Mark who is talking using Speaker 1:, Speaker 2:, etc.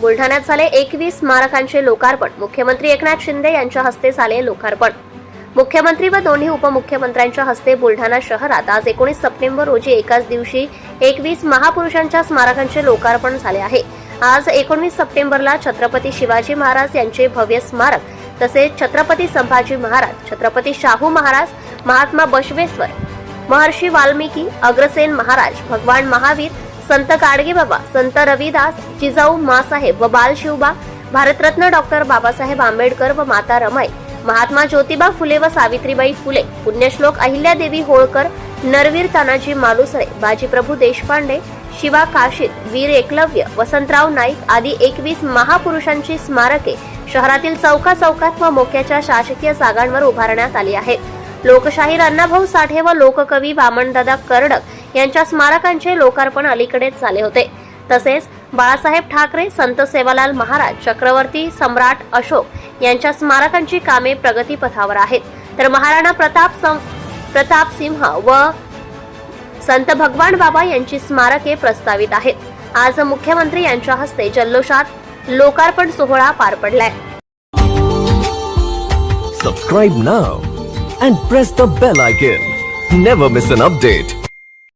Speaker 1: बुलढाण्यात झाले एकवीस स्मारकांचे लोकार्पण. मुख्यमंत्री एकनाथ शिंदे यांच्या हस्ते झाले लोकार्पण. मुख्यमंत्री व दोन्ही उपमुख्यमंत्र्यांच्या हस्ते बुलढाणा शहरात आज एकोणीस सप्टेंबर रोजी एकाच दिवशी एकवीस महापुरुषांच्या स्मारकांचे लोकार्पण झाले आहे. आज एकोणवीस सप्टेंबरला छत्रपती शिवाजी महाराज यांचे भव्य स्मारक तसेच छत्रपती संभाजी महाराज छत्रपती शाहू महाराज महात्मा बसवेश्वर महर्षी वाल्मिकी अग्रसेन महाराज भगवान महावीर संत गाडगेबाबा संत रविदास जिजाऊ मासाहेब व बालशिवबा भारतरत्न डॉक्टर बाबासाहेब आंबेडकर व माता रमाई महात्मा ज्योतिबा फुले व सावित्रीबाई फुले पुण्यश्लोक अहिल्यादेवी होळकर नरवीर तानाजी मालुसरे बाजीप्रभू देशपांडे शिवा काशीद वीर एकलव्य वसंतराव नाईक आदी एकवीस महापुरुषांची स्मारके शहरातील चौका चौकात व मोक्याच्या शासकीय जागांवर उभारण्यात आली आहेत. लोकशाहीर अण्णाभाऊ साठे व लोककवी वामनदादा कर्डक यांच्या स्मारकांचे लोकार्पण अलीकडेच झाले होते. तसेच बाळासाहेब ठाकरे संत सेवालाल महाराज चक्रवर्ती सम्राट अशोक यांच्या स्मारकांची कामे प्रगतीपथावर आहेत. तर महाराणा प्रताप सं- प्रताप सिंह व संत भगवान बाबा यांची स्मारके प्रस्तावित आहेत. आज मुख्यमंत्री यांच्या हस्ते जल्लोषात लोकार्पण सोहळा पार पडलाय.
Speaker 2: Subscribe now and press the bell icon never miss an update